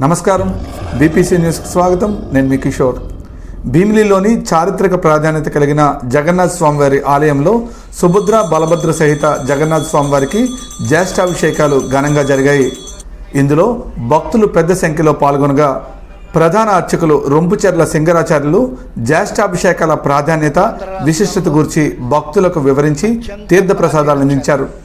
నమస్కారం. బీపీసీ న్యూస్కి స్వాగతం. నేను మీ కిషోర్. భీమిలిలోని చారిత్రక ప్రాధాన్యత కలిగిన జగన్నాథ్ స్వామివారి ఆలయంలో సుభద్ర బలభద్ర సహిత జగన్నాథ్ స్వామివారికి జ్యేష్ఠాభిషేకాలు ఘనంగా జరిగాయి. ఇందులో భక్తులు పెద్ద సంఖ్యలో పాల్గొనగా ప్రధాన అర్చకులు రొంపుచెర్ల సింగరాచార్యులు జ్యేష్ఠాభిషేకాల ప్రాధాన్యత విశిష్టత గురించి భక్తులకు వివరించి తీర్థప్రసాదాలు అందించారు.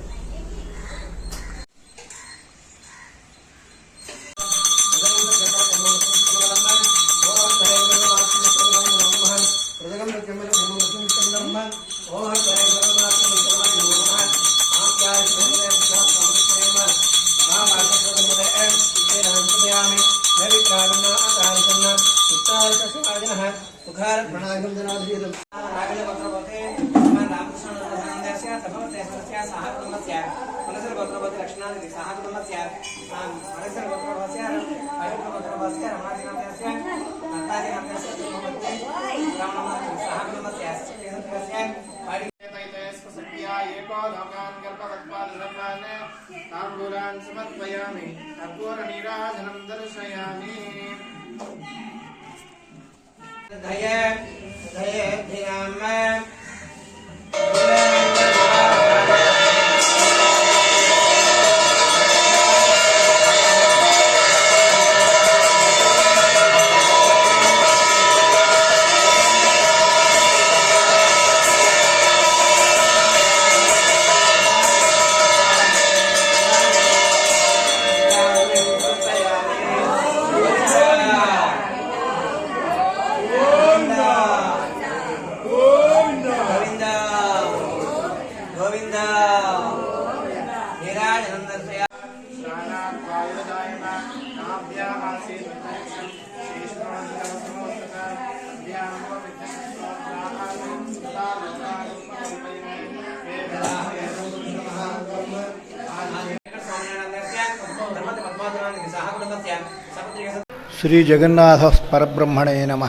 తాంబూలాన్ సమర్పయామి. కర్పూర నీరాజనం దర్శయామి. దయ దయ ధియామ శ్రీ జగన్నాథ పరబ్రహ్మణే నమ.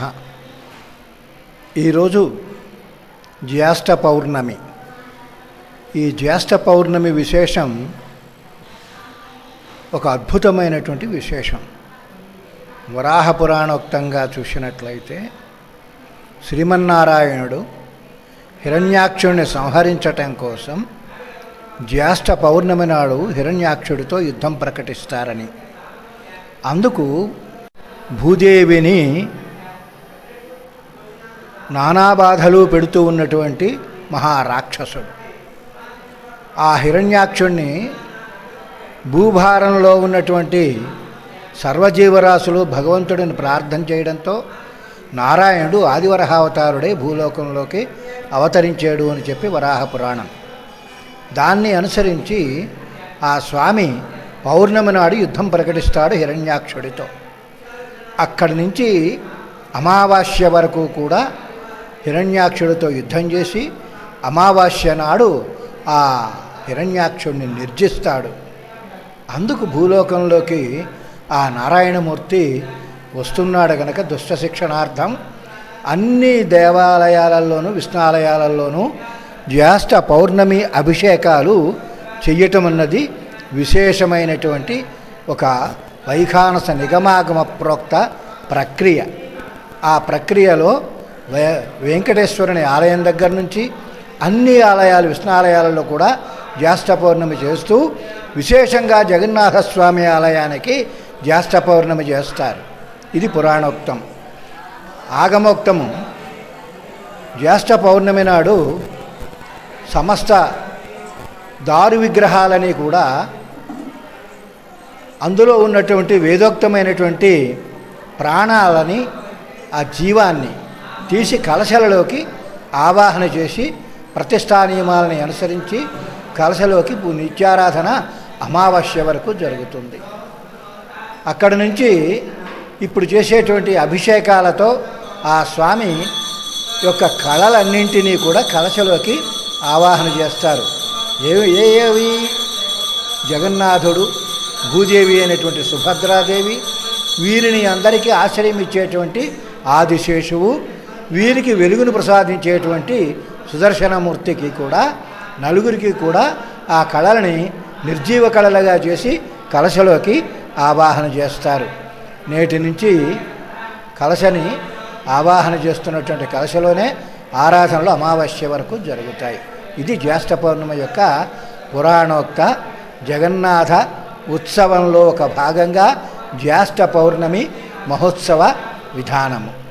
ఈరోజు జ్యేష్ఠ పౌర్ణమి. ఈ జ్యేష్ఠ పౌర్ణమి విశేషం ఒక అద్భుతమైనటువంటి విశేషం. వరాహ పురాణోక్తంగా చూసినట్లయితే శ్రీమన్నారాయణుడు హిరణ్యాక్షుడిని సంహరించటం కోసం జ్యేష్ఠ పౌర్ణమి నాడు హిరణ్యాక్షుడితో యుద్ధం ప్రకటిస్తారని. అందుకు భూదేవిని నానా బాధలు పెడుతూ ఉన్నటువంటి మహారాక్షసుడు. ఆ హిరణ్యాక్షుణ్ణి భూభారంలో ఉన్నటువంటి సర్వజీవరాశులు భగవంతుడిని ప్రార్థన చేయడంతో నారాయణుడు ఆదివరహావతారుడే భూలోకంలోకి అవతరించాడు అని చెప్పి వరాహ పురాణం. దాన్ని అనుసరించి ఆ స్వామి పౌర్ణమి నాడు యుద్ధం ప్రకటిస్తాడు హిరణ్యాక్షుడితో. అక్కడి నుంచి అమావాస్య వరకు కూడా హిరణ్యాక్షుడితో యుద్ధం చేసి అమావాస్య నాడు ఆ హిరణ్యాక్షుడిని నిర్జిస్తాడు. అందుకు భూలోకంలోకి ఆ నారాయణమూర్తి వస్తున్నాడు గనక దుష్ట శిక్షణార్థం. అన్ని దేవాలయాలలోనూ విష్ణాలయాలలోనూ జ్యేష్ఠ పౌర్ణమి అభిషేకాలు చెయ్యటం అన్నది విశేషమైనటువంటి ఒక వైఖానస నిగమాగమ ప్రోక్త ప్రక్రియ. ఆ ప్రక్రియలో వే వెంకటేశ్వరుని ఆలయం దగ్గర నుంచి అన్ని ఆలయాలు విష్ణాలయాలలో కూడా జ్యేష్ఠ పౌర్ణమి చేస్తూ విశేషంగా జగన్నాథస్వామి ఆలయానికి జ్యేష్ఠ పౌర్ణమి చేస్తారు. ఇది పురాణోక్తం. ఆగమోక్తము. జ్యేష్ఠ పౌర్ణమి నాడు సమస్త దారు విగ్రహాలని కూడా అందులో ఉన్నటువంటి వేదోక్తమైనటువంటి ప్రాణాలని ఆ జీవాన్ని తీసి కలశలలోకి ఆవాహన చేసి ప్రతిష్టా నియమాలని అనుసరించి కలశలోకి పు- నిత్యారాధన అమావాస్య వరకు జరుగుతుంది. అక్కడి నుంచి ఇప్పుడు చేసేటువంటి అభిషేకాలతో ఆ స్వామి యొక్క కళలన్నింటినీ కూడా కలశలోకి ఆవాహన చేస్తారు. ఏవి ఏ ఏవి? జగన్నాథుడు భూదేవి అనేటువంటి సుభద్రాదేవి వీరిని అందరికీ ఆశ్రయం ఇచ్చేటువంటి ఆదిశేషువు వీరికి వెలుగును ప్రసాదించేటువంటి సుదర్శనమూర్తికి కూడా నలుగురికి కూడా ఆ కళలని నిర్జీవ కళలుగా చేసి కలశలోకి ఆవాహన చేస్తారు. నేటి నుంచి కలశని ఆవాహన చేస్తున్నటువంటి కలశలోనే ఆరాధనలు అమావాస్య వరకు జరుగుతాయి. ఇది జ్యేష్ఠ పౌర్ణమి యొక్క పురాణోక్త జగన్నాథ ఉత్సవంలో ఒక భాగంగా జ్యేష్ఠ పౌర్ణమి మహోత్సవ విధానము.